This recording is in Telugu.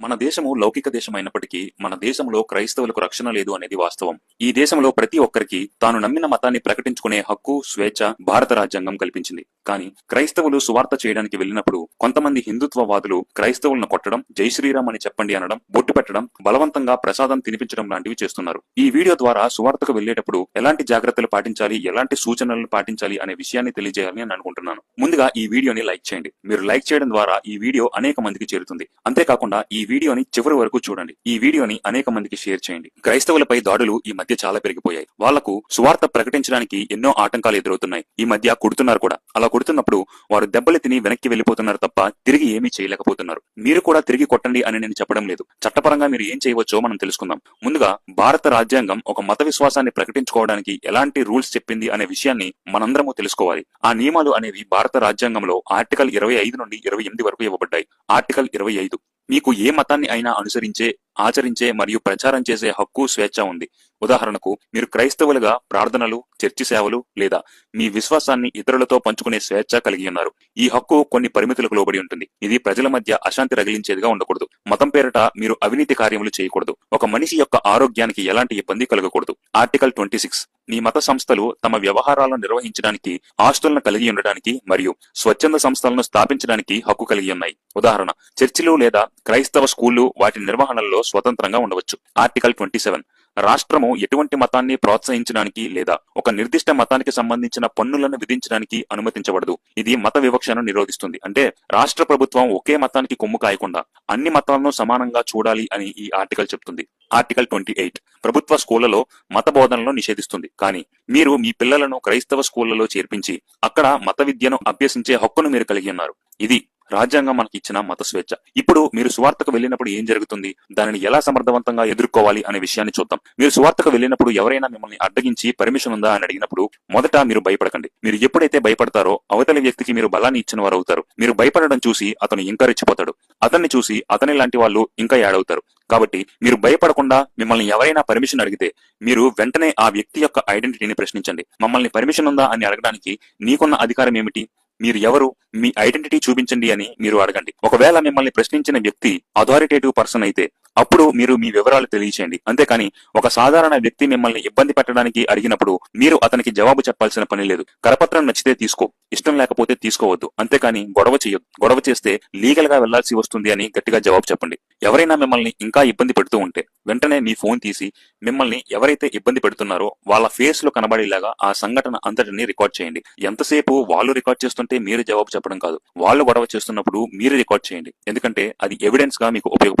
మన దేశము లౌకిక దేశం అయినప్పటికీ మన దేశంలో క్రైస్తవులకు రక్షణ లేదు అనేది వాస్తవం. ఈ దేశంలో ప్రతి ఒక్కరికి తాను నమ్మిన మతాన్ని ప్రకటించుకునే హక్కు స్వేచ్ఛ భారత రాజ్యాంగం కల్పించింది. కానీ క్రైస్తవులు సువార్త చేయడానికి వెళ్ళినప్పుడు కొంతమంది హిందుత్వవాదులు క్రైస్తవులను కొట్టడం జై శ్రీరామ్ అని చెప్పండి అనడం బొట్టు పెట్టడం బలవంతంగా ప్రసాదం తినిపించడం లాంటివి చేస్తున్నారు. ఈ వీడియో ద్వారా సువార్తకు వెళ్ళేటప్పుడు ఎలాంటి జాగ్రత్తలు పాటించాలి ఎలాంటి సూచనలను పాటించాలి అనే విషయాన్ని తెలియజేయాలని నేను అనుకుంటున్నాను. ముందుగా ఈ వీడియోని లైక్ చేయండి. మీరు లైక్ చేయడం ద్వారా ఈ వీడియో అనేక మందికి చేరుతుంది. అంతేకాకుండా ఈ వీడియోని చివరి వరకు చూడండి. ఈ వీడియోని అనేక మందికి షేర్ చేయండి. క్రైస్తవులపై దాడులు ఈ మధ్య చాలా పెరిగిపోయాయి. వాళ్ళకు సువార్త ప్రకటించడానికి ఎన్నో ఆటంకాలు ఎదురవుతున్నాయి. ఈ మధ్య కుడుతున్నారు కూడా. అలా కొడుతున్నప్పుడు వారు దెబ్బలు తిని వెనక్కి వెళ్ళిపోతున్నారు తప్ప తిరిగి ఏమీ చేయలేకపోతున్నారు. మీరు కూడా తిరిగి కొట్టండి అని నేను చెప్పడం లేదు. చట్టపరంగా మీరు ఏం చేయవచ్చో మనం తెలుసుకుందాం. ముందుగా భారత రాజ్యాంగం ఒక మత విశ్వాసాన్ని ప్రకటించుకోవడానికి ఎలాంటి రూల్స్ చెప్పింది అనే విషయాన్ని మనందరము తెలుసుకోవాలి. ఆ నియమాలు అనేవి భారత రాజ్యాంగంలో ఆర్టికల్ ఇరవై ఐదు నుండి ఇరవై ఎనిమిది వరకు ఇవ్వబడ్డాయి. ఆర్టికల్ ఇరవై ఐదు. మీకు ఏ మతాన్ని అయినా అనుసరించే ఆచరించే మరియు ప్రచారం చేసే హక్కు స్వేచ్ఛ ఉంది. ఉదాహరణకు మీరు క్రైస్తవులుగా ప్రార్థనలు చర్చి సేవలు లేదా మీ విశ్వాసాన్ని ఇతరులతో పంచుకునే స్వేచ్ఛ కలిగి ఉన్నారు. ఈ హక్కు కొన్ని పరిమితులకు లోబడి ఉంటుంది. ఇది ప్రజల మధ్య అశాంతి రగిలించేదిగా ఉండకూడదు. మతం పేరిట మీరు అవినీతి కార్యములు చేయకూడదు. ఒక మనిషి యొక్క ఆరోగ్యానికి ఎలాంటి ఇబ్బంది కలగకూడదు. Article twenty six. మీ మత సంస్థలు తమ వ్యవహారాలను నిర్వహించడానికి ఆస్తులను కలిగి ఉండడానికి మరియు స్వచ్ఛంద సంస్థలను స్థాపించడానికి హక్కు కలిగి ఉన్నాయి. ఉదాహరణ చర్చిలు లేదా క్రైస్తవ స్కూళ్ళు వాటి నిర్వహణలో స్వతంత్రంగా ఉండవచ్చు. Article twenty seven. రాష్ట్రము ఎటువంటి మతాన్ని ప్రోత్సహించడానికి లేదా ఒక నిర్దిష్ట మతానికి సంబంధించిన పన్నులను విధించడానికి అనుమతించబడదు. ఇది మత వివక్షను నిరోధిస్తుంది. అంటే రాష్ట్ర ప్రభుత్వం ఒకే మతానికి కొమ్ము కాయకుండా అన్ని మతాలను సమానంగా చూడాలి అని ఈ ఆర్టికల్ చెప్తుంది. ఆర్టికల్ ట్వంటీ ఎయిట్ ప్రభుత్వ స్కూళ్ళలో మత బోధనలను నిషేధిస్తుంది. కానీ మీరు మీ పిల్లలను క్రైస్తవ స్కూళ్ళలో చేర్పించి అక్కడ మత విద్యను అభ్యసించే హక్కును మీరు కలిగి ఉన్నారు. ఇది రాజ్యాంగం మనకి ఇచ్చిన మత స్వేచ్ఛ. ఇప్పుడు మీరు సువార్తకు వెళ్ళినప్పుడు ఏం జరుగుతుంది? దానిని ఎలా సమర్థవంతంగా ఎదుర్కోవాలి అనే విషయాన్ని చూద్దాం. మీరు సువార్తకు వెళ్ళినప్పుడు ఎవరైనా మిమ్మల్ని అడ్డగించి పర్మిషన్ ఉందా అని అడిగినప్పుడు మొదట మీరు భయపడకండి. మీరు ఎప్పుడైతే భయపడతారో అవతలి వ్యక్తికి మీరు బలాన్ని ఇచ్చిన వారు అవుతారు. మీరు భయపడడం చూసి అతను ఇంకా రెచ్చిపోతాడు. అతన్ని చూసి అతని లాంటి వాళ్ళు ఇంకా యాడ్ అవుతారు. కాబట్టి మీరు భయపడకుండా మిమ్మల్ని ఎవరైనా పర్మిషన్ అడిగితే మీరు వెంటనే ఆ వ్యక్తి యొక్క ఐడెంటిటీని ప్రశ్నించండి. మమ్మల్ని పర్మిషన్ ఉందా అని అడగడానికి నీకున్న అధికారం ఏమిటి? మీరు ఎవరు? మీ ఐడెంటిటీ చూపించండి అని మీరు అడగండి. ఒకవేళ మిమ్మల్ని ప్రశ్నించిన వ్యక్తి అథారిటేటివ్ పర్సన్ అయితే అప్పుడు మీరు మీ వివరాలు తెలియచేయండి. అంతేకాని ఒక సాధారణ వ్యక్తి మిమ్మల్ని ఇబ్బంది పెట్టడానికి అడిగినప్పుడు మీరు అతనికి జవాబు చెప్పాల్సిన పని లేదు. కరపత్రం నచ్చితే తీసుకో ఇష్టం లేకపోతే తీసుకోవద్దు. అంతేకాని గొడవ చేయొద్దు గొడవ చేస్తే లీగల్గా వెళ్ళాల్సి వస్తుంది అని గట్టిగా జవాబు చెప్పండి. ఎవరైనా మిమ్మల్ని ఇంకా ఇబ్బంది పెడుతూ ఉంటే వెంటనే మీ ఫోన్ తీసి మిమ్మల్ని ఎవరైతే ఇబ్బంది పెడుతున్నారో వాళ్ళ ఫేస్లో కనబడేలాగా ఆ సంఘటన అంతటిని రికార్డ్ చేయండి. ఎంతసేపు వాళ్ళు రికార్డ్ చేస్తుంటే మీరు జవాబు చెప్పడం కాదు. వాళ్ళు గొడవ చేస్తున్నప్పుడు మీరు రికార్డ్ చేయండి. ఎందుకంటే అది ఎవిడెన్స్గా మీకు ఉపయోగపడుతుంది.